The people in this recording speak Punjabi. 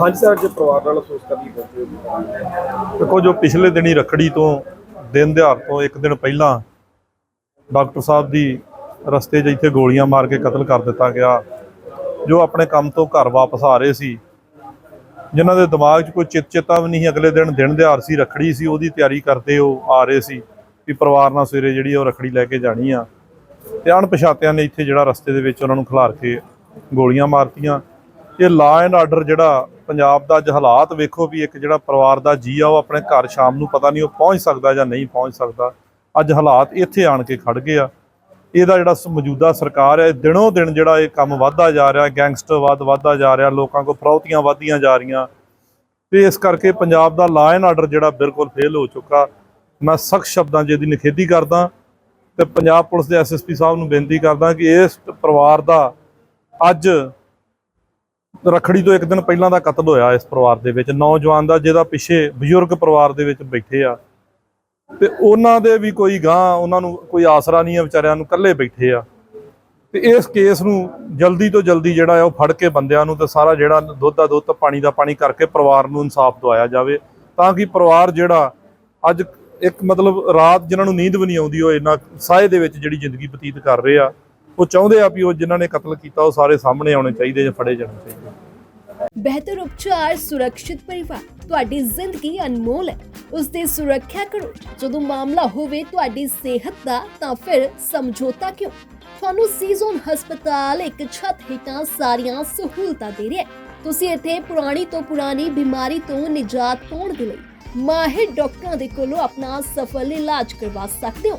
ਹਾਂਜੀ ਸਰ ਅੱਜ ਪਰਿਵਾਰ ਨਾਲ ਅਫਸੋਸ ਕਰਨੀ ਪਹੁੰਚੇ ਦੇਖੋ ਜੋ ਪਿਛਲੇ ਦਿਨੀ ਰਖੜੀ ਤੋਂ ਦਿਨ ਦਿਹਾੜ ਤੋਂ ਇੱਕ ਦਿਨ ਪਹਿਲਾਂ ਡਾਕਟਰ ਸਾਹਿਬ ਦੀ ਰਸਤੇ 'ਚ ਇੱਥੇ ਗੋਲੀਆਂ ਮਾਰ ਕੇ ਕਤਲ ਕਰ ਦਿੱਤਾ ਗਿਆ ਜੋ ਆਪਣੇ ਕੰਮ ਤੋਂ ਘਰ ਵਾਪਸ ਆ ਰਹੇ ਸੀ ਜਿਨ੍ਹਾਂ ਦੇ ਦਿਮਾਗ 'ਚ ਕੋਈ ਚਿਤ ਚੇਤਾ ਵੀ ਨਹੀਂ ਸੀ, ਅਗਲੇ ਦਿਨ ਦਿਨ ਦਿਹਾੜ ਸੀ ਰਖੜੀ ਸੀ ਉਹਦੀ ਤਿਆਰੀ ਕਰਦੇ ਉਹ ਆ ਰਹੇ ਸੀ ਵੀ ਪਰਿਵਾਰ ਨਾਲ ਸਵੇਰੇ ਜਿਹੜੀ ਉਹ ਰਖੜੀ ਲੈ ਕੇ ਜਾਣੀ ਆ। ਤੇ ਅਣਪਛਾਤਿਆਂ ਨੇ ਇੱਥੇ ਜਿਹੜਾ ਰਸਤੇ ਦੇ ਵਿੱਚ ਉਹਨਾਂ ਨੂੰ ਖਿਲਾਰ ਕੇ ਗੋਲੀਆਂ ਮਾਰਤੀਆਂ। ਇਹ ਲਾ ਐਂਡ ਆਰਡਰ ਜਿਹੜਾ ਪੰਜਾਬ ਦਾ ਅੱਜ ਹਾਲਾਤ ਵੇਖੋ ਵੀ ਇੱਕ ਜਿਹੜਾ ਪਰਿਵਾਰ ਦਾ ਜੀ ਆ, ਉਹ ਆਪਣੇ ਘਰ ਸ਼ਾਮ ਨੂੰ ਪਤਾ ਨਹੀਂ ਉਹ ਪਹੁੰਚ ਸਕਦਾ ਜਾਂ ਨਹੀਂ ਪਹੁੰਚ ਸਕਦਾ। ਅੱਜ ਹਾਲਾਤ ਇੱਥੇ ਆਣ ਕੇ ਖੜ ਗਏ ਆ। ਇਹਦਾ ਜਿਹੜਾ ਸ- ਮੌਜੂਦਾ ਸਰਕਾਰ ਹੈ ਦਿਨੋਂ ਦਿਨ ਜਿਹੜਾ ਇਹ ਕੰਮ ਵੱਧਦਾ ਜਾ ਰਿਹਾ ਗੈਂਗਸਟਰਵਾਦ ਵੱਧਦਾ ਜਾ ਰਿਹਾ, ਲੋਕਾਂ ਕੋਲ ਫਰੌਤੀਆਂ ਵੱਧਦੀਆਂ ਜਾ ਰਹੀਆਂ। ਤੇ ਇਸ ਕਰਕੇ ਪੰਜਾਬ ਦਾ ਲਾ ਐਂਡ ਆਰਡਰ ਜਿਹੜਾ ਬਿਲਕੁਲ ਫੇਲ ਹੋ ਚੁੱਕਾ। ਮੈਂ ਸਖਤ ਸ਼ਬਦਾਂ 'ਚ ਇਹਦੀ ਨਿਖੇਧੀ ਕਰਦਾ ਤੇ ਪੰਜਾਬ ਪੁਲਿਸ ਦੇ ਐਸਐਸਪੀ ਸਾਹਿਬ ਨੂੰ ਬੇਨਤੀ ਕਰਦਾ ਕਿ ਇਸ ਪਰਿਵਾਰ ਦਾ ਅੱਜ ਰਖੜੀ ਤੋਂ ਇੱਕ ਦਿਨ ਪਹਿਲਾਂ ਦਾ ਕਤਲ ਹੋਇਆ ਇਸ ਪਰਿਵਾਰ ਦੇ ਵਿੱਚ। ਨੌਜਵਾਨ ਦਾ, ਜਿਹਦਾ ਪਿੱਛੇ ਬਜ਼ੁਰਗ ਪਰਿਵਾਰ ਦੇ ਵਿੱਚ ਬੈਠੇ ਆ। ਤੇ ਉਹਨਾਂ ਦੇ ਵੀ ਕੋਈ ਗਾਂ ਉਹਨਾਂ ਨੂੰ ਕੋਈ ਆਸਰਾ ਨਹੀਂ ਆ, ਵਿਚਾਰਿਆਂ ਨੂੰ ਇਕੱਲੇ ਬੈਠੇ ਆ। ਤੇ ਇਸ ਕੇਸ ਨੂੰ ਜਲਦੀ ਤੋਂ ਜਲਦੀ ਜਿਹੜਾ ਆ, ਉਹ ਫੜ ਕੇ ਬੰਦਿਆਂ ਨੂੰ ਤੇ ਸਾਰਾ ਜਿਹੜਾ ਦੁੱਧ ਦਾ ਦੁੱਧ, ਪਾਣੀ ਦਾ ਪਾਣੀ ਕਰਕੇ ਪਰਿਵਾਰ ਨੂੰ ਇਨਸਾਫ ਦਵਾਇਆ ਜਾਵੇ। ਤਾਂ ਕਿ ਪਰਿਵਾਰ ਜਿਹੜਾ ਅੱਜ ਇੱਕ ਮਤਲਬ ਰਾਤ ਜਿਨ੍ਹਾਂ ਨੂੰ ਨੀਂਦ ਵੀ ਨਹੀਂ ਆਉਂਦੀ, ਉਹ ਇੰਨਾ ਸਾਏ ਦੇ ਵਿੱਚ ਜਿਹੜੀ ਜ਼ਿੰਦਗੀ ਬਤੀਤ ਕਰ ਰਹੇ ਆ। ਉਹ ਚਾਹੁੰਦੇ ਆ ਵੀ ਉਹ ਜਿਨ੍ਹਾਂ ਨੇ ਕਤਲ ਕੀਤਾ, ਉਹ ਸਾਰੇ ਸਾਹਮਣੇ ਆਉਣੇ ਚਾਹੀਦੇ ਜਾਂ ਫੜੇ ਜਾਣੇ ਚਾਹੀਦੇ। ਬਿਹਤਰ ਉਪਚਾਰ, ਸੁਰੱਖਿਅਤ ਪਰਿਵਾਰ, ਤੁਹਾਡੀ ਜ਼ਿੰਦਗੀ ਅਨਮੋਲ ਹੈ। ਉਸ ਦੀ ਸੁਰੱਖਿਆ ਕਰੋ। ਜਦੋਂ ਮਾਮਲਾ ਹੋਵੇ ਤੁਹਾਡੀ ਸਿਹਤ ਦਾ, ਤਾਂ ਫਿਰ ਸਮਝੌਤਾ ਕਿਉਂ? ਤੁਹਾਨੂੰ ਸੀਜ਼ਨ ਹਸਪਤਾਲ ਇੱਕ ਛੱਤ ਹੇਠਾਂ ਸਾਰੀਆਂ ਸਹੂਲਤਾਂ ਦੇ ਰਿਹਾ ਤੁਸੀਂ ਇੱਥੇ ਪੁਰਾਣੀ ਤੋਂ ਪੁਰਾਣੀ ਬਿਮਾਰੀ ਤੋਂ ਨਿਜਾਤ ਪਾਉਣ ਦੇ ਲਈ ਮਾਹਿਰ ਡਾਕਟਰਾਂ ਦੇ ਕੋਲੋਂ ਆਪਣਾ ਸਫਲ ਇਲਾਜ ਕਰਵਾ ਸਕਦੇ ਹੋ।